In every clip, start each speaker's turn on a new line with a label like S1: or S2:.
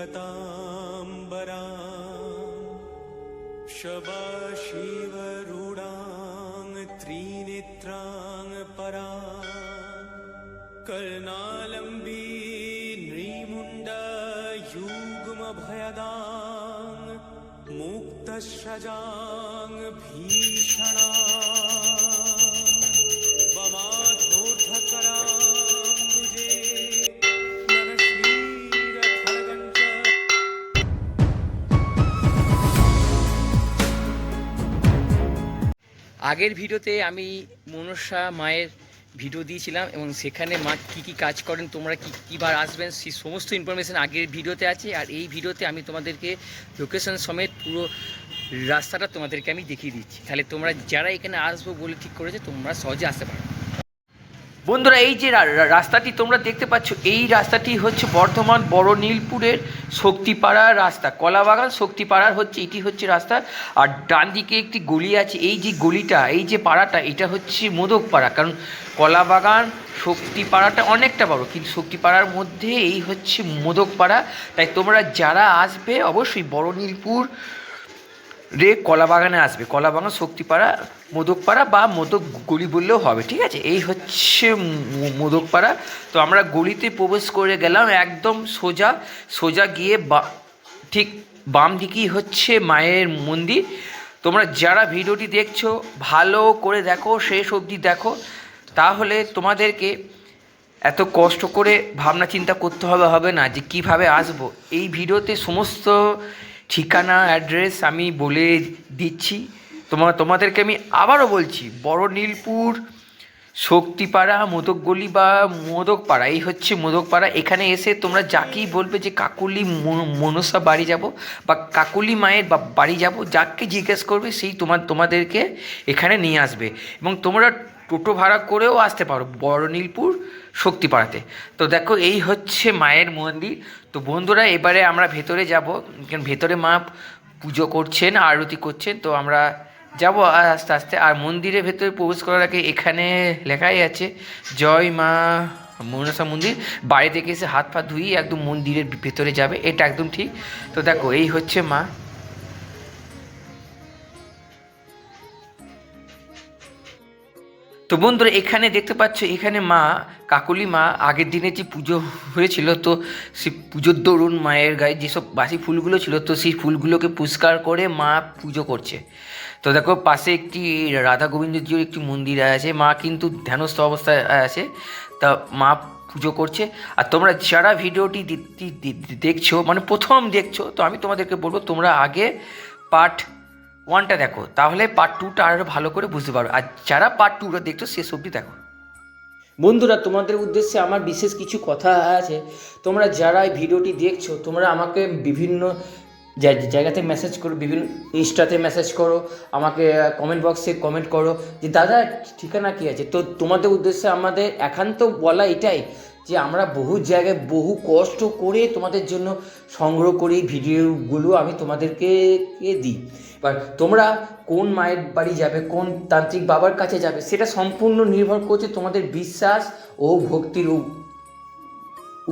S1: गताम्बरा शबाशिवरूढां त्रिनेत्रां परा कर्णालम्बी नृमुण्डयुग्मभयदां मुक्तश्रजां भीषणा
S2: আগের ভিডিওতে আমি মনসা মায়ের ভিডিও দিয়েছিলাম এবং সেখানে মা কী কী কাজ করেন, তোমরা কী কীবার আসবেন সেই সমস্ত ইনফরমেশান আগের ভিডিওতে আছে আর এই ভিডিওতে আমি তোমাদেরকে লোকেশন সমেত পুরো রাস্তাটা তোমাদেরকে আমি দেখিয়ে দিচ্ছি। তাহলে তোমরা যারা এখানে আসব বলে ঠিক করেছে, তোমরা সহজে আসতে পারো বন্ধুরা, এই যে রাস্তাটি তোমরা দেখতে পাচ্ছ, এই রাস্তাটি হচ্ছে বর্ধমান বড় নীলপুরের শক্তিপাড়ার রাস্তা। কলাবাগান শক্তিপাড়ার হচ্ছে, এটি হচ্ছে রাস্তা। আর ডান দিকে একটি গলি আছে, এই যে গলিটা, এই যে পাড়াটা, এটা হচ্ছে মোদক পাড়া কারণ কলাবাগান শক্তিপাড়াটা অনেকটা বড়, কিন্তু শক্তিপাড়ার মধ্যে এই হচ্ছে মোদক পাড়া তাই তোমরা যারা আসবে, অবশ্যই বড় নীলপুর রে কলাবাগানে আসবে। কলাবাগান, শক্তিপাড়া, মোদকপাড়া বা মোদক গলি বললেও হবে, ঠিক আছে? এই হচ্ছে মোদকপাড়া। তো আমরা গলিতে প্রবেশ করে গেলাম, একদম সোজা সোজা গিয়ে বা, ঠিক বাম দিকেই হচ্ছে মায়ের মন্দির। তোমরা যারা ভিডিওটি দেখছ, ভালো করে দেখো, শেষ অবধি দেখো। তাহলে তোমাদেরকে এত কষ্ট করে ভাবনা চিন্তা করতে হবে হবে না যে কীভাবে আসব। এই ভিডিওতে সমস্ত ঠিকানা অ্যাড্রেস আমি বলে দিচ্ছি। তোমার তোমাদেরকে আমি আবারও বলছি বড় নীলপুর শক্তিপাড়া মোদকগলি বা মোদকপাড়া, এই হচ্ছে মোদকপাড়া। এখানে এসে তোমরা যাকেই বলবে যে কাকুলি মনসা বাড়ি যাব বা কাকুলি মায়ের বা- বাড়ি যাব, যাকে জিজ্ঞেস করবে সেই তোমার তোমাদেরকে এখানে নিয়ে আসবে। এবং তোমরা টোটো ভাড়া করেও আসতে পারো বড় নীলপুর শক্তিপাড়াতে। তো দেখো, এই হচ্ছে মায়ের মন্দির। তো বন্ধুরা, এবারে আমরা ভেতরে যাব, কারণ ভেতরে মা পুজো করছেন, আরতি করছেন, তো আমরা যাব আস্তে আস্তে। আর মন্দিরের ভেতরে প্রবেশ করার আগে এখানে লেখাই আছে, জয় মা মনসা মন্দির। বাইরে থেকে এসে হাত পা ধুই একদম মন্দিরের ভেতরে যাবে, এটা একদম ঠিক। তো দেখো, এই হচ্ছে মা। তো বন্ধুরা, এখানে দেখতে পাচ্ছ, এখানে মা, কাকলি মা, আগের দিনে যে পুজো হয়েছিল, তো সে পুজোর দরুন, মায়ের গায়ে যেসব বাসি ফুলগুলো ছিল, তো সেই ফুলগুলোকে পুষ্কার করে মা পুজো করছে। তো দেখো, পাশে একটি রাধা গোবিন্দজির একটি মন্দির আছে, মা কিন্তু ধ্যানস্থ অবস্থায় আছে, তা মা পুজো করছে। আর তোমরা যারা ভিডিওটি দেখছ মানে প্রথম দেখছ, তো আমি তোমাদেরকে বলব, তোমরা আগে পার্ট ওয়ানটা দেখো, তাহলে পার্ট টুটা আরও ভালো করে বুঝতে পারো। আর যারা পার্ট টুটা দেখছ, শেষ অবধি দেখো। বন্ধুরা, তোমাদের উদ্দেশ্যে আমার বিশেষ কিছু কথা আছে। তোমরা যারা এই ভিডিওটি দেখছ, তোমরা আমাকে বিভিন্ন জায়গাতে মেসেজ করো, বিভিন্ন ইনস্টাতে মেসেজ করো, আমাকে কমেন্ট বক্সে কমেন্ট করো। যে, দাদা ঠিকানা কী আছে? তো তোমাদের উদ্দেশ্যে আমাদের একান্ত বলা এটাই। যে আমরা বহু জায়গায় বহু কষ্ট করে তোমাদের জন্য সংগ্রহ করি ভিডিওগুলো আমি তোমাদেরকে দিই। এবার তোমরা কোন মায়ের বাড়ি যাবে, কোন তান্ত্রিক বাবার কাছে যাবে, সেটা সম্পূর্ণ নির্ভর করছে তোমাদের বিশ্বাস ও ভক্তির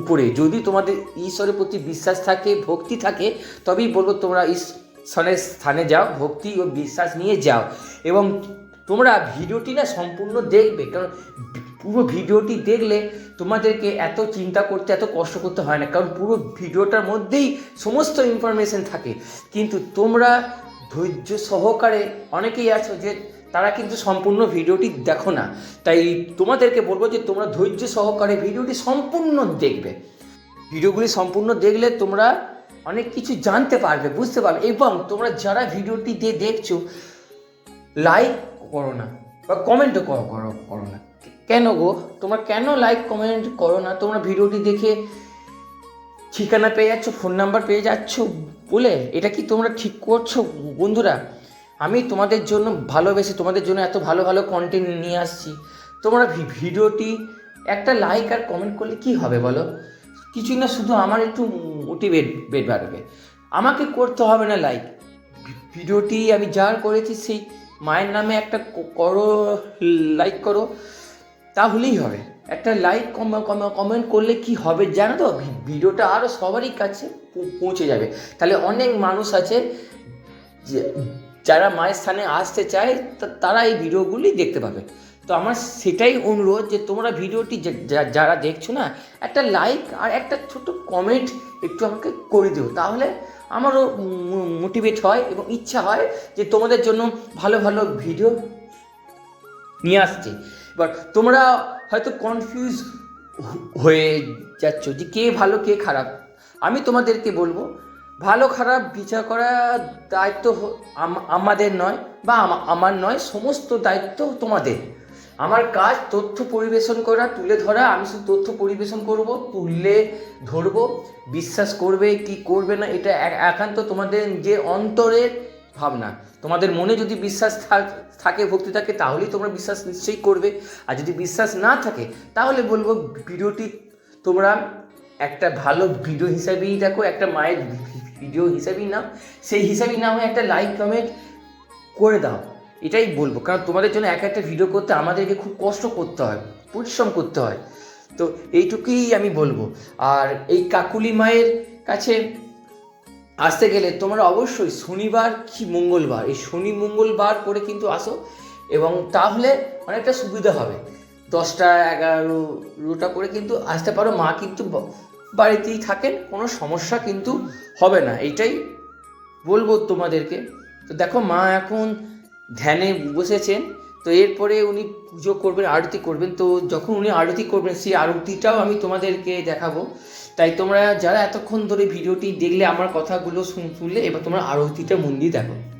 S2: উপরে। যদি তোমাদের ঈশ্বরের প্রতি বিশ্বাস থাকে, ভক্তি থাকে, তবেই বলব তোমরা ঈশ্বরের স্থানে যাও, ভক্তি ও বিশ্বাস নিয়ে যাও। এবং তোমরা ভিডিওটি না সম্পূর্ণ দেখবে, কারণ পুরো ভিডিওটি দেখলে তোমাদেরকে এত চিন্তা করতে, এত কষ্ট করতে হয় না। কারণ পুরো ভিডিওটার মধ্যেই সমস্ত ইনফরমেশন থাকে। কিন্তু তোমরা ধৈর্য সহকারে অনেকেই আছো যে তারা কিন্তু সম্পূর্ণ ভিডিওটি দেখো না। তাই তোমাদেরকে বলব যে তোমরা ধৈর্য সহকারে ভিডিওটি সম্পূর্ণ দেখবে। ভিডিওগুলি সম্পূর্ণ দেখলে তোমরা অনেক কিছু জানতে পারবে, বুঝতে পারবে। এবং তোমরা যারা ভিডিওটি দিয়ে দেখছ লাইক করো না, বা কমেন্টও করো করো করো কেন গো? তোমরা কেন লাইক কমেন্ট করো না? তোমরা ভিডিওটি দেখে ঠিকানা পেয়ে যাচ্ছ ফোন নাম্বার পেয়ে যাচ্ছ বলে? এটা কি তোমরা ঠিক করছ বন্ধুরা? আমি তোমাদের জন্য ভালোবেসে, তোমাদের জন্য এত ভালো ভালো কন্টেন্ট নিয়ে আসছি। তোমরা ভিডিওটি একটা লাইক আর কমেন্ট করলে কি হবে বলো? কিছুই না, শুধু আমার একটু মোটিভেট বেট বাড়বে। আমাকে করতে হবে না লাইক ভিডিওটি আমি যার করেছি, সেই মায়ের নামে একটা করো লাইক করো। তাহলেই হবে। একটা লাইক কমেন্ট করলে কি হবে জানো তো? ভিডিওটা আরও সবারই কাছে পৌঁছে যাবে। তাহলে অনেক মানুষ আছে যে- যারা মায়ের স্থানে আসতে চায় তারা এই ভিডিওগুলি দেখতে পাবে। তো আমার সেটাই অনুরোধ যে, তোমরা ভিডিওটি যারা দেখছ না, একটা লাইক আর একটা ছোট কমেন্ট একটু আমাকে করে দিও। তাহলে আমারও মোটিভেট হয় এবং ইচ্ছা হয় যে, তোমাদের জন্য ভালো ভালো ভিডিও নিয়ে আসছে। এবার তোমরা হয়তো কনফিউজ হয়ে যাচ্ছ যে কে ভালো, কে খারাপ। আমি তোমাদেরকে বলব, ভালো, খারাপ বিচার করার দায়িত্ব আম- আমাদের নয় বা আমার নয়, সমস্ত দায়িত্ব তোমাদের। আমার কাজ তথ্য পরিবেশন করা, তুলে ধরা, আমি শুধু তথ্য পরিবেশন করব, তুললে ধরবো, বিশ্বাস করবে কি করবে না, এটা এক- একান্ত তোমাদের যে অন্তরের ভাবনা। তোমাদের মনে যদি বিশ্বাস থাক- ভক্তি থাকে, তাহলেই তোমরা বিশ্বাস নিশ্চয়ই করবে। আর যদি বিশ্বাস না থাকে, তাহলে বলব ভিডিওটি তোমরা একটা ভালো ভিডিও হিসাবেই দেখো, একটা মায়ের ভিডিও হিসাবেই নাও। সেই হিসাবেই না হয়ে একটা লাইক, কমেন্ট করে দাও। এটাই বলব। কারণ তোমাদের জন্য এক একটা ভিডিও করতে আমাদেরকে খুব কষ্ট করতে হয়, পরিশ্রম করতে হয়। তো এইটুকুই আমি বলব। আর এই কাকুলি মায়ের কাছে আসতে গেলে তোমরা অবশ্যই শনিবার কি মঙ্গলবার, এই শনি মঙ্গলবার করে কিন্তু আসো এবং তাহলে অনেকটা সুবিধা হবে। দশটা এগারোটা করে কিন্তু আসতে পারো। মা কিন্তু বাড়িতেই থাকেন, কোনো সমস্যা কিন্তু হবে না। এইটাই বলব তোমাদেরকে। তো দেখো মা এখন ধ্যানে বসেছেন। তো এরপরে উনি পুজো করবেন, আরতি করবেন। তো যখন উনি আরতি করবেন, সেই আরতিটাও আমি তোমাদেরকে দেখাবো। তাই তোমরা যারা এতক্ষণ ধরে ভিডিওটি দেখলে, আমার কথাগুলো শুন- শুনলে, এবার তোমরা আরতিটা মন দিয়ে দেখো।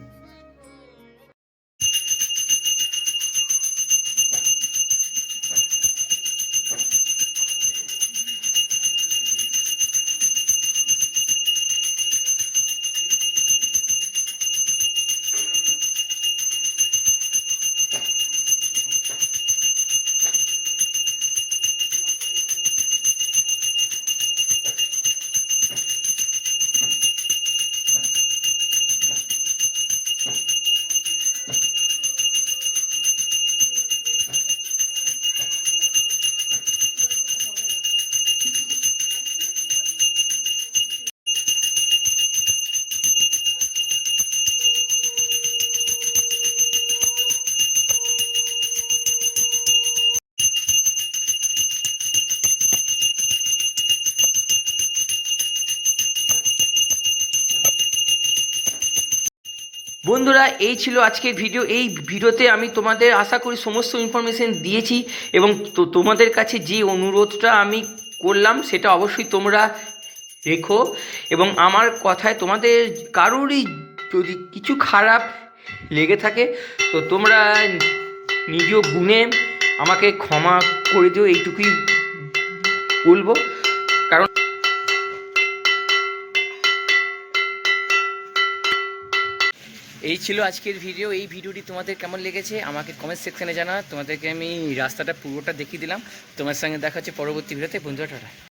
S2: বন্ধুরা, এই ছিল আজকের ভিডিও এই ভিডিওতে আমি তোমাদের আশা করি সমস্ত ইনফরমেশন দিয়েছি এবং তো তোমাদের কাছে যে অনুরোধটা আমি করলাম, সেটা অবশ্যই তোমরা রেখো এবং আমার কথায় তোমাদের কারোরই যদি কিছু খারাপ লেগে থাকে, তো তোমরা নিজেও গুণে আমাকে ক্ষমা করে দিও, এইটুকুই বলব। কারণ এই ছিল আজকের ভিডিও এই ভিডিওটি তোমাদের কেমন লেগেছে আমাকে কমেন্ট সেকশানে জানা তোমাদেরকে আমি রাস্তাটা পুরোটা দেখিয়ে দিলাম। তোমার সঙ্গে দেখা হচ্ছে পরবর্তী ভিডিওতে বন্ধুরা, টাটা।